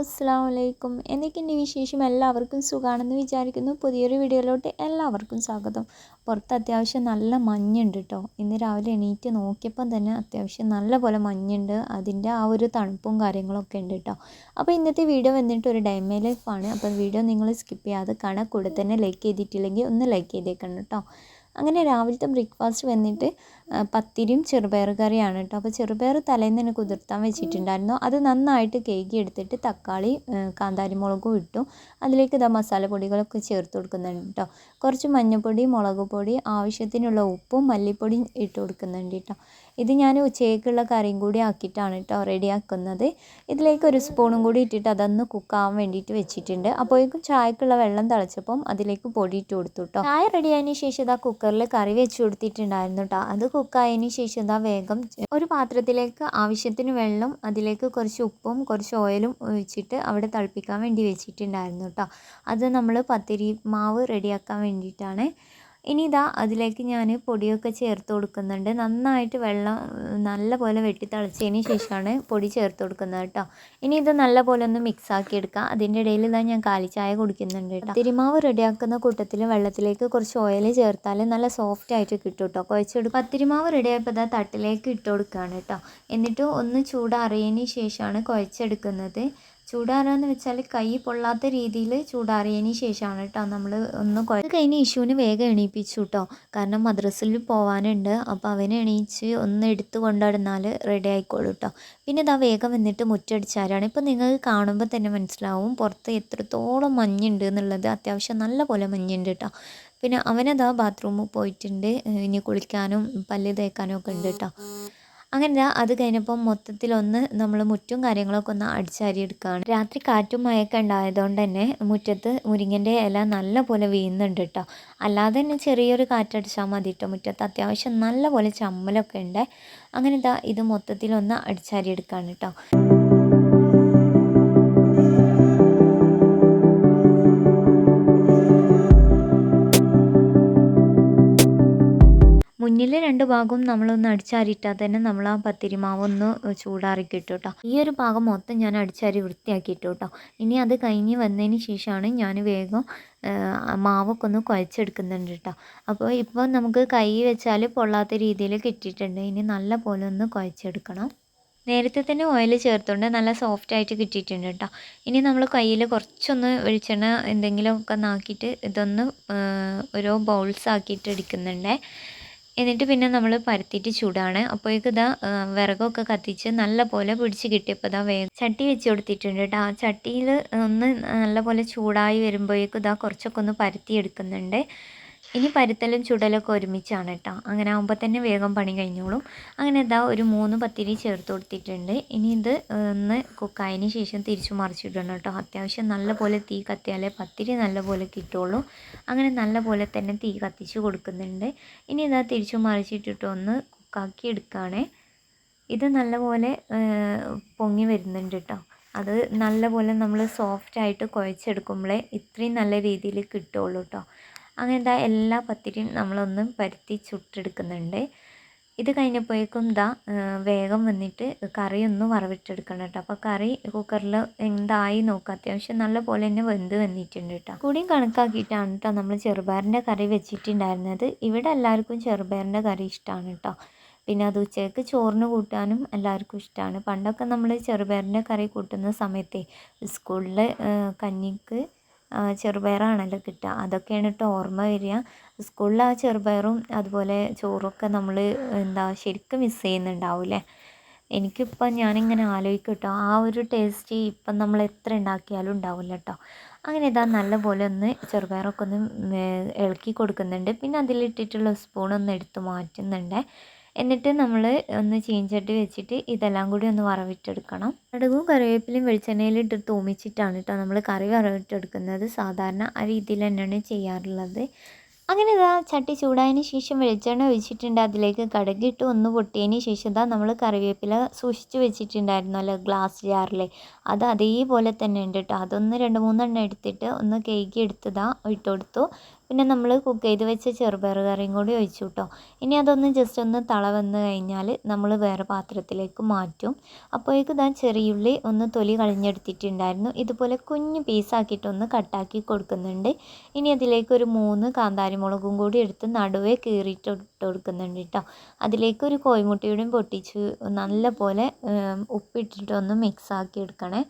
അസ്സാം വലൈക്കും എന്തൊക്കെയുണ്ട് വിശേഷം? എല്ലാവർക്കും സുഖമാണെന്ന് വിചാരിക്കുന്നു. പുതിയൊരു വീഡിയോയിലോട്ട് എല്ലാവർക്കും സ്വാഗതം. പുറത്ത് അത്യാവശ്യം നല്ല മഞ്ഞുണ്ട് കേട്ടോ. ഇന്ന് രാവിലെ എണീറ്റ് നോക്കിയപ്പം തന്നെ അത്യാവശ്യം നല്ല പോലെ മഞ്ഞുണ്ട്. അതിന്റെ ആ ഒരു തണുപ്പും കാര്യങ്ങളൊക്കെ ഉണ്ട് കേട്ടോ. അപ്പോൾ ഇന്നത്തെ വീഡിയോ വന്നിട്ട് ഒരു ഡൈമേ ലൈഫാണ്. അപ്പോൾ വീഡിയോ നിങ്ങൾ സ്കിപ്പ് ചെയ്യാതെ കാണാൻ കൂടെ തന്നെ ലൈക്ക് ചെയ്തിട്ടില്ലെങ്കിൽ ഒന്ന് ലൈക്ക് ചെയ്തേക്കണം കേട്ടോ. അങ്ങനെ രാവിലത്തെ ബ്രേക്ക്ഫാസ്റ്റ് വന്നിട്ട് പത്തിരിയും ചെറുപയർ കറിയാണ് കേട്ടോ. അപ്പോൾ ചെറുപയർ തലേന്ന് തന്നെ കുതിർത്താൻ വെച്ചിട്ടുണ്ടായിരുന്നു. അത് നന്നായിട്ട് കേക്ക് എടുത്തിട്ട് തക്കാളി കാന്താരി മുളകും ഇട്ടു. അതിലേക്ക് ഇതാ മസാലപ്പൊടികളൊക്കെ ചേർത്ത് കൊടുക്കുന്നുണ്ട് കേട്ടോ. കുറച്ച് മഞ്ഞൾപ്പൊടി മുളക് പൊടി ആവശ്യത്തിനുള്ള ഉപ്പും മല്ലിപ്പൊടിയും ഇട്ട് കൊടുക്കുന്നുണ്ട് കേട്ടോ. ഇത് ഞാൻ ഉച്ചയ്ക്കുള്ള കറിയും കൂടി ആക്കിയിട്ടാണ് കേട്ടോ റെഡിയാക്കുന്നത്. ഇതിലേക്ക് ഒരു സ്പൂണും കൂടി ഇട്ടിട്ട് അതൊന്ന് കുക്കാവാൻ വേണ്ടിയിട്ട് വെച്ചിട്ടുണ്ട്. അപ്പോഴേക്കും ചായക്കുള്ള വെള്ളം തിളച്ചപ്പം അതിലേക്ക് പൊടി ഇട്ട് കൊടുത്തു കേട്ടോ ചായ റെഡിയായതിന് ശേഷം ഇതാ കുക്കറിൽ കറി വെച്ച് കൊടുത്തിട്ടുണ്ടായിരുന്നു കേട്ടോ അത് കുക്കായതിന് ശേഷം ഇതാ വേഗം ഒരു പാത്രത്തിലേക്ക് ആവശ്യത്തിന് വെള്ളം അതിലേക്ക് കുറച്ച് ഉപ്പും കുറച്ച് ഓയിലും ഒഴിച്ചിട്ട് അവിടെ തിളപ്പിക്കാൻ വേണ്ടി വെച്ചിട്ടുണ്ടായിരുന്നു കേട്ടോ അത് നമ്മൾ പത്തിരി മാവ് റെഡിയാക്കാൻ വേണ്ടിയിട്ടാണ് ഇനി ഇതാ അതിലേക്ക് ഞാൻ പൊടിയൊക്കെ ചേർത്ത് കൊടുക്കുന്നുണ്ട്. നന്നായിട്ട് വെള്ളം നല്ലപോലെ വെട്ടി തിളച്ചതിന് ശേഷമാണ് പൊടി ചേർത്ത് കൊടുക്കുന്നത് കേട്ടോ. ഇനി ഇത് നല്ലപോലെ ഒന്ന് മിക്സ് ആക്കി എടുക്കാം. അതിന്റെ ഇടയിൽ ഇതാ ഞാൻ കാലിച്ചായ കുടിക്കുന്നുണ്ട് കേട്ടോ. തിരുമാവ് റെഡിയാക്കുന്ന കൂട്ടത്തിൽ വെള്ളത്തിലേക്ക് കുറച്ച് ഓയിൽ ചേർത്താൽ നല്ല സോഫ്റ്റ് ആയിട്ട് കിട്ടും കേട്ടോ. കുഴച്ചെടുക്കും. പത്തിരിമാവ് റെഡിയായപ്പോൾ ഇതാ തട്ടിലേക്ക് ഇട്ട് കൊടുക്കുകയാണ് കേട്ടോ. എന്നിട്ട് ഒന്ന് ചൂടാറിയതിന് ശേഷമാണ് കുഴച്ചെടുക്കുന്നത്. ചൂടാറാന്ന് വെച്ചാൽ കൈ പൊള്ളാത്ത രീതിയിൽ ചൂടാറിയതിന് ശേഷമാണ് കേട്ടോ നമ്മൾ ഒന്ന് കുഴ കഴിഞ്ഞ് ഇഷുവിന് വേഗം എണീപ്പിച്ചു കേട്ടോ കാരണം മദ്രസിൽ പോവാനുണ്ട്. അപ്പോൾ അവനെ എണീച്ച് ഒന്ന് എടുത്ത് കൊണ്ടുവന്നാൽ റെഡി ആയിക്കോളൂ കേട്ടോ പിന്നെ ഇതാ വേഗം വന്നിട്ട് മുറ്റടിച്ചാരാണ്. ഇപ്പോൾ നിങ്ങൾക്ക് കാണുമ്പോൾ തന്നെ മനസ്സിലാവും. പുറത്ത് എത്രത്തോളം മഞ്ഞുണ്ട് എന്നുള്ളത്. അത്യാവശ്യം നല്ല പോലെ മഞ്ഞുണ്ട് കേട്ടോ പിന്നെ അവനതാ ബാത്റൂമിൽ പോയിട്ടുണ്ട്. ഇനി കുളിക്കാനും പല്ല് തേക്കാനും ഒക്കെ ഉണ്ട് കേട്ടോ അങ്ങനെ അത് കഴിഞ്ഞപ്പോൾ മൊത്തത്തിലൊന്ന് നമ്മൾ മുറ്റും കാര്യങ്ങളൊക്കെ ഒന്ന് അടിച്ചാരി എടുക്കുകയാണ് രാത്രി കാറ്റും മഴയൊക്കെ ഉണ്ടായതുകൊണ്ട് തന്നെ മുറ്റത്ത് മുരിങ്ങന്റെ ഇല നല്ല പോലെ വീഴുന്നുണ്ട് കേട്ടോ അല്ലാതെ തന്നെ ചെറിയൊരു കാറ്റടിച്ചാൽ മതി കേട്ടോ മുറ്റത്ത്. അത്യാവശ്യം നല്ല പോലെ ചമ്മലൊക്കെ ഉണ്ട്. അങ്ങനെ ഇതാ മൊത്തത്തിലൊന്ന് അടിച്ചാരി എടുക്കുകയാണ് കേട്ടോ രണ്ട് ഭാഗവും നമ്മളൊന്ന് അടിച്ചാരിയിട്ടാൽ തന്നെ നമ്മൾ ആ പത്തിരി മാവ് ഒന്ന് ചൂടാറി കിട്ടും കേട്ടോ ഈ ഒരു ഭാഗം മൊത്തം ഞാൻ അടിച്ചാരി വൃത്തിയാക്കിയിട്ടു കേട്ടോ ഇനി അത് കഴിഞ്ഞ് വന്നതിന് ശേഷമാണ് ഞാൻ വേഗം മാവൊക്കെ ഒന്ന് കുഴച്ചെടുക്കുന്നുണ്ട് കേട്ടോ അപ്പോൾ ഇപ്പോൾ നമുക്ക് കൈ വെച്ചാൽ പൊള്ളാത്ത രീതിയിൽ കിട്ടിയിട്ടുണ്ട്. ഇനി നല്ല പോലെ ഒന്ന് കുഴച്ചെടുക്കണം. നേരത്തെ തന്നെ ഓയിൽ ചേർത്തുകൊണ്ട് നല്ല സോഫ്റ്റ് ആയിട്ട് കിട്ടിയിട്ടുണ്ട് കേട്ടോ ഇനി നമ്മൾ കയ്യിൽ കുറച്ചൊന്ന് വെളിച്ചെണ്ണ എന്തെങ്കിലുമൊക്കെ നാക്കിയിട്ട് ഇതൊന്ന് ഓരോ ബൗൾസ് ആക്കിയിട്ട് എടുക്കുന്നുണ്ടേ. എന്നിട്ട് പിന്നെ നമ്മൾ പരത്തിയിട്ട് ചൂടാണ്. അപ്പോഴേക്കും ഇതാ വിറകൊക്കെ കത്തിച്ച് നല്ല പോലെ പിടിച്ച് കിട്ടിയപ്പോൾ ഇതാ വേഗം ചട്ടി വെച്ച് കൊടുത്തിട്ടുണ്ട് കേട്ടോ. ആ ചട്ടിയിൽ ഒന്ന് നല്ല പോലെ ചൂടായി വരുമ്പോഴേക്കും ഇതാ കുറച്ചൊക്കെ ഒന്ന് പരത്തി എടുക്കുന്നുണ്ട് ഇനി പരുത്തലും ചുടലൊക്കെ ഒരുമിച്ചാണ് കേട്ടോ അങ്ങനെ ആകുമ്പോൾ തന്നെ വേഗം പണി കഴിഞ്ഞോളും. അങ്ങനെ ഇതാ ഒരു മൂന്ന് പത്തിരി ചേർത്ത് കൊടുത്തിട്ടുണ്ട്. ഇനി ഇത് ഒന്ന് കുക്കായതിന് ശേഷം തിരിച്ചു മറിച്ചിടണം കേട്ടോ അത്യാവശ്യം നല്ലപോലെ തീ കത്തിയാലേ പത്തിരി നല്ലപോലെ കിട്ടുള്ളൂ. അങ്ങനെ നല്ലപോലെ തന്നെ തീ കത്തിച്ച് കൊടുക്കുന്നുണ്ട്. ഇനി ഇതാ തിരിച്ചു മറിച്ചിട്ടിട്ട് ഒന്ന് കുക്കാക്കി എടുക്കുകയാണേ ഇത് നല്ലപോലെ പൊങ്ങി വരുന്നുണ്ട് കേട്ടോ അത് നല്ലപോലെ നമ്മൾ സോഫ്റ്റായിട്ട് കുഴച്ചെടുക്കുമ്പോഴേ ഇത്രയും നല്ല രീതിയിൽ കിട്ടുള്ളൂ കേട്ടോ അങ്ങനത്തെ എല്ലാ പത്തിരിയും നമ്മളൊന്ന് പരുത്തി ചുട്ടെടുക്കുന്നുണ്ട്. ഇത് കഴിഞ്ഞപ്പോഴേക്കും ദാ വേഗം വന്നിട്ട് കറി ഒന്ന് വറവിട്ടെടുക്കണം കേട്ടോ. അപ്പോൾ കറി കുക്കറിൽ എന്തായി നോക്കുക അത്യാവശ്യം നല്ല പോലെ തന്നെ വെന്ത് വന്നിട്ടുണ്ട് കേട്ടോ. കൂടിയും കണക്കാക്കിയിട്ടാണ് കേട്ടോ നമ്മൾ ചെറുപയറിന്റെ കറി വെച്ചിട്ടുണ്ടായിരുന്നത്. ഇവിടെ എല്ലാവർക്കും ചെറുപയറിന്റെ കറി ഇഷ്ടമാണ് കേട്ടോ പിന്നെ അത് ഉച്ചയ്ക്ക് ചോറിന് കൂട്ടാനും എല്ലാവർക്കും ഇഷ്ടമാണ് പണ്ടൊക്കെ നമ്മൾ ചെറുപയറിന്റെ കറി കൂട്ടുന്ന സമയത്തെ സ്കൂളിൽ കഞ്ഞിക്ക് ചെറുപയറാണല്ലോ കിട്ടുക. അതൊക്കെയാണ് കേട്ടോ ഓർമ്മ വരിക. സ്കൂളിൽ ആ ചെറുപയറും അതുപോലെ ചോറൊക്കെ നമ്മൾ എന്താ ശരിക്കും മിസ് ചെയ്യുന്നുണ്ടാവില്ലേ എനിക്കിപ്പം ഞാനിങ്ങനെ ആലോചിക്കും കേട്ടോ ആ ഒരു ടേസ്റ്റ് ഇപ്പം നമ്മൾ എത്ര ഉണ്ടാക്കിയാലും ഉണ്ടാവില്ല കേട്ടോ അങ്ങനെ ഇതാ നല്ല പോലെ ഒന്ന് ചെറുപയറൊക്കെ ഒന്ന് ഇളക്കി കൊടുക്കുന്നുണ്ട്. പിന്നെ അതിലിട്ടിട്ടുള്ള സ്പൂൺ ഒന്ന് എടുത്ത് മാറ്റുന്നുണ്ട്. എന്നിട്ട് നമ്മൾ ഒന്ന് ചീഞ്ചട്ടി വെച്ചിട്ട് ഇതെല്ലാം കൂടി ഒന്ന് വറവിട്ടെടുക്കണം. കടുകും കറിവേപ്പിലയും വെളിച്ചെണ്ണയിലിട്ട് തൂമിച്ചിട്ടാണ് കേട്ടോ നമ്മൾ കറി വറവിട്ടെടുക്കുന്നത്. സാധാരണ ആ രീതിയിൽ തന്നെയാണ് ചെയ്യാറുള്ളത്. അങ്ങനെ ഇതാ ചട്ടി ചൂടായതിന് ശേഷം വെളിച്ചെണ്ണ ഒഴിച്ചിട്ടുണ്ട്. അതിലേക്ക് കടുകിട്ട് ഒന്ന് പൊട്ടിയതിന് ശേഷം ഇതാ നമ്മൾ കറിവേപ്പില സൂക്ഷിച്ച് വെച്ചിട്ടുണ്ടായിരുന്നല്ലോ ഗ്ലാസ് ജാറിൽ അത് അതേപോലെ തന്നെ ഉണ്ട് കേട്ടോ അതൊന്ന് രണ്ട് മൂന്നെണ്ണം എടുത്തിട്ട് ഒന്ന് കേക്ക് എടുത്തതാ ഇട്ട് കൊടുത്തു പിന്നെ നമ്മൾ കുക്ക് ചെയ്ത് വെച്ച ചെറുപയർ കറിയും കൂടി ഒഴിച്ചു കേട്ടോ ഇനി അതൊന്ന് ജസ്റ്റ് ഒന്ന് തള വന്ന് കഴിഞ്ഞാൽ നമ്മൾ വേറെ പാത്രത്തിലേക്ക് മാറ്റും. അപ്പോഴേക്കും ഇതാ ചെറിയുള്ളി ഒന്ന് തൊലി കളഞ്ഞെടുത്തിട്ടുണ്ടായിരുന്നു. ഇതുപോലെ കുഞ്ഞു പീസാക്കിയിട്ടൊന്ന് കട്ടാക്കി കൊടുക്കുന്നുണ്ട്. ഇനി അതിലേക്ക് ഒരു മൂന്ന് കാന്താരി മുളകും കൂടി എടുത്ത് നടുവേ കീറിയിട്ട് ഇട്ട് കൊടുക്കുന്നുണ്ട് കേട്ടോ അതിലേക്ക് ഒരു കോഴിമുട്ടയുടെയും പൊട്ടിച്ച് നല്ല പോലെ ഉപ്പിട്ടിട്ടൊന്ന് മിക്സ് ആക്കി എടുക്കണേ.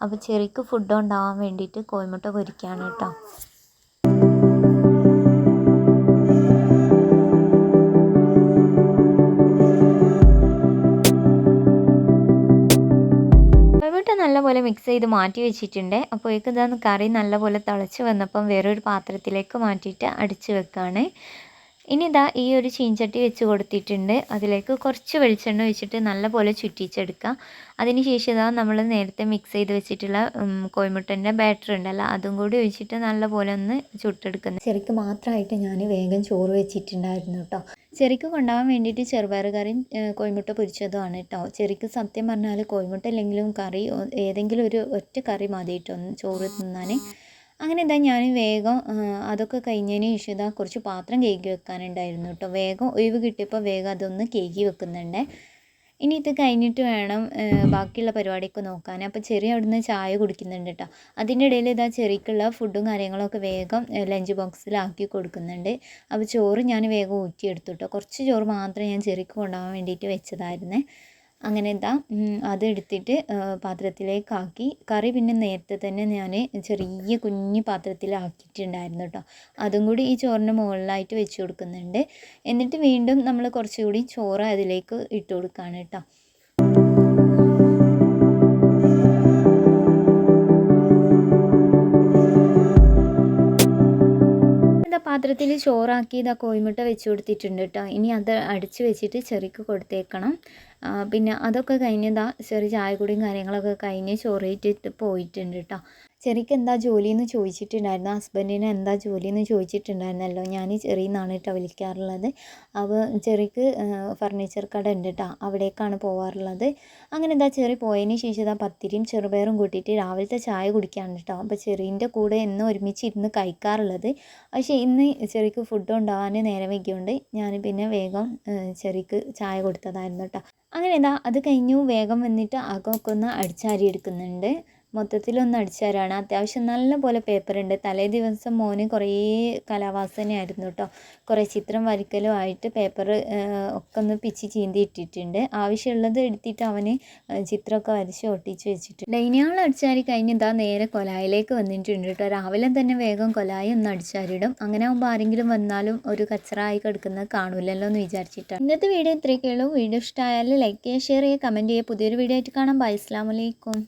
അപ്പോൾ ചെറിക്ക് ഫുഡ് ഉണ്ടാവാൻ വേണ്ടിയിട്ട് കോഴിമുട്ട പൊരിക്കുകയാണ് കേട്ടോ നല്ലപോലെ മിക്സ് ചെയ്ത് മാറ്റി വെച്ചിട്ടുണ്ട്. അപ്പോഴേക്കും ഇതൊന്ന് കറി നല്ലപോലെ തിളച്ച് വന്നപ്പം വേറൊരു പാത്രത്തിലേക്ക് മാറ്റിയിട്ട് അടിച്ച് വെക്കുകയാണ് ഇനി ഇതാ ഈ ഒരു ചീഞ്ചട്ടി വെച്ച് കൊടുത്തിട്ടുണ്ട്. അതിലേക്ക് കുറച്ച് വെളിച്ചെണ്ണ ഒഴിച്ചിട്ട് നല്ലപോലെ ചുറ്റിച്ചെടുക്കുക അതിനുശേഷം ഇതാ നമ്മൾ നേരത്തെ മിക്സ് ചെയ്ത് വെച്ചിട്ടുള്ള കോഴിമുട്ടന്റെ ബാറ്റർ ഉണ്ടല്ലോ അതും കൂടി ഒഴിച്ചിട്ട് നല്ലപോലെ ഒന്ന് ചുട്ടെടുക്കുന്നത് ചെറിക്ക് മാത്രമായിട്ട് ഞാൻ വേഗം ചോറ് വെച്ചിട്ടുണ്ടായിരുന്നു കേട്ടോ. ചെറിക്ക് കൊണ്ടുപോകാൻ വേണ്ടിയിട്ട് ചെറുപയർ കറിയും കോഴിമുട്ട പൊരിച്ചതുമാണ് കേട്ടോ ചെറിക്ക് സത്യം പറഞ്ഞാൽ കോഴിമുട്ട അല്ലെങ്കിലും കറി ഏതെങ്കിലും ഒരു ഒറ്റ കറി മതി കേട്ടോ ചോറ് തിന്നാൻ അങ്ങനെ എന്താ ഞാൻ വേഗം അതൊക്കെ കഴിഞ്ഞതിന് ശേഷം ഇതാ കുറച്ച് പാത്രം കേക്ക് വെക്കാനുണ്ടായിരുന്നു കേട്ടോ വേഗം ഒഴിവ് കിട്ടിയപ്പോൾ വേഗം അതൊന്ന് കേക്ക് വെക്കുന്നുണ്ട്. ഇനി ഇത് കഴിഞ്ഞിട്ട് വേണം ബാക്കിയുള്ള പരിപാടിയൊക്കെ നോക്കാൻ. അപ്പോൾ ചെറിയ അവിടുന്ന് ചായ കുടിക്കുന്നുണ്ട് കേട്ടോ അതിന്റെ ഇടയിൽ ഇതാ ചെറിക്കുള്ള ഫുഡും കാര്യങ്ങളൊക്കെ വേഗം ലഞ്ച് ബോക്സിലാക്കി കൊടുക്കുന്നുണ്ട്. അപ്പോൾ ചോറ് ഞാൻ വേഗം ഊറ്റിയെടുത്തു കേട്ടോ കുറച്ച് ചോറ് മാത്രമേ ഞാൻ ചെറിക്ക് കൊണ്ടുപോകാൻ വേണ്ടിയിട്ട് വെച്ചതായിരുന്നേ. അങ്ങനെ ഇതാ അതെടുത്തിട്ട് പാത്രത്തിലേക്കാക്കി. കറി പിന്നെ നേരത്തെ തന്നെ ഞാൻ ചെറിയ കുഞ്ഞു പാത്രത്തിലാക്കിയിട്ടുണ്ടായിരുന്നു കേട്ടോ അതും കൂടി ഈ ചോറിന്റെ മുകളിലായിട്ട് വെച്ച് കൊടുക്കുന്നുണ്ട്. എന്നിട്ട് വീണ്ടും നമ്മൾ കുറച്ചുകൂടി ചോറ് അതിലേക്ക് ഇട്ട് കൊടുക്കുകയാണ് കേട്ടോ പാത്രത്തിൽ ചോറാക്കി ഇതാ കോഴിമുട്ട വെച്ച് കൊടുത്തിട്ടുണ്ട് കേട്ടോ. ഇനി അത് അടിച്ച് വെച്ചിട്ട് ചെറിക്ക് കൊടുത്തേക്കണം. പിന്നെ അതൊക്കെ കഴിഞ്ഞതാ ചെറിയ ചായ കൂടിയും കാര്യങ്ങളൊക്കെ കഴിഞ്ഞ് ചോറേറ്റിട്ട് പോയിട്ടുണ്ട് കേട്ടോ. ചെറിക്ക് എന്താ ജോലി എന്ന് ചോദിച്ചിട്ടുണ്ടായിരുന്നു. ഹസ്ബൻഡിന് എന്താ ജോലി എന്ന് ചോദിച്ചിട്ടുണ്ടായിരുന്നല്ലോ. ഞാൻ ചെറിയെന്നാണ് കേട്ടോ വിളിക്കാറുള്ളത്. അപ്പോൾ ചെറിക്ക് ഫർണിച്ചർ കട ഉണ്ട് കേട്ടോ അവിടേക്കാണ് പോവാറുള്ളത്. അങ്ങനെ എന്താ ചെറി പോയതിന് ശേഷം ഇതാ പത്തിരിയും ചെറുപയറും കൂട്ടിയിട്ട് രാവിലത്തെ ചായ കുടിക്കാണ് കേട്ടോ അപ്പോൾ ചെറീന്റെ കൂടെ എന്നും ഒരുമിച്ച് ഇരുന്ന് കഴിക്കാറുള്ളത്. പക്ഷേ ഇന്ന് ചെറിക്ക് ഫുഡ് ഉണ്ടാകാൻ നേരം വൈകിയോണ്ട് ഞാൻ പിന്നെ വേഗം ചെറിക്ക് ചായ കൊടുത്തതായിരുന്നു കേട്ടോ അങ്ങനെ എന്താ അത് കഴിഞ്ഞു. വേഗം വന്നിട്ട് അകമൊക്കെ ഒന്ന് അടിച്ചാരി എടുക്കുന്നുണ്ട്. മൊത്തത്തിലൊന്ന് അടിച്ചാരാണ് അത്യാവശ്യം നല്ല പോലെ പേപ്പറുണ്ട്. തലേ ദിവസം മോന് കുറേ കലാവാസനയായിരുന്നു കേട്ടോ കുറേ ചിത്രം വരയ്ക്കലും ആയിട്ട് പേപ്പർ ഒക്കെ ഒന്ന് പിച്ച് ചീന്തി ഇട്ടിട്ടുണ്ട്. ആവശ്യമുള്ളത് എടുത്തിട്ട് അവന് ചിത്രമൊക്കെ വരച്ച് ഒട്ടിച്ച് വെച്ചിട്ട് ഡൈനിയാൾ അടിച്ചാരി കഴിഞ്ഞ് ഇതാ നേരെ കൊലായിലേക്ക് വന്നിട്ടുണ്ട് കേട്ടോ രാവിലെ തന്നെ വേഗം കൊലായി ഒന്ന് അടിച്ചാരിടും. അങ്ങനെ ആകുമ്പോൾ ആരെങ്കിലും വന്നാലും ഒരു കച്ചറായി കിടക്കുന്നത് കാണൂലല്ലോ എന്ന് വിചാരിച്ചിട്ടാണ്. ഇന്നത്തെ വീഡിയോ ഇത്രയൊക്കെയുള്ളൂ വീഡിയോ ഇഷ്ടമായാലും ലൈക്ക് ചെയ്യുക ഷെയർ ചെയ്യുക കമന്റ് ചെയ്യുക. പുതിയൊരു വീഡിയോ ആയിട്ട് കാണാം. ബൈ. അസ്ലാമലൈക്കും